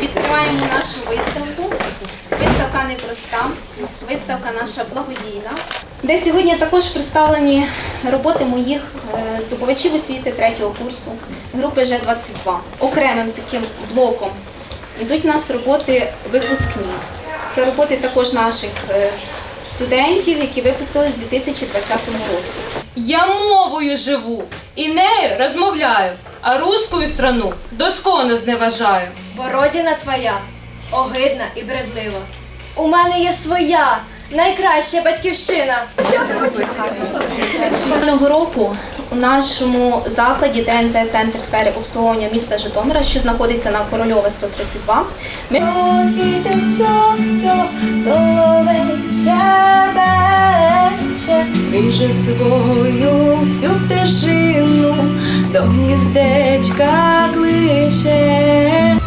відкриваємо нашу виставку. Виставка непроста, виставка наша благодійна, де сьогодні також представлені роботи моїх е, здобувачів освіти третього курсу групи Ж-22. Окремим таким блоком йдуть у нас роботи випускні. Це роботи також наших е, студентів, які випустились у 2020 році. Я мовою живу і нею розмовляю, а руською страну досконо зневажаю. Бо родина твоя огидна і бредлива. У мене є своя найкраща батьківщина. Минулого року у нашому закладі ДНЗ Центр сфери обслуговування міста Житомира, що знаходиться на Корольова 132, ми же свою всю пташину до гніздечка кличе.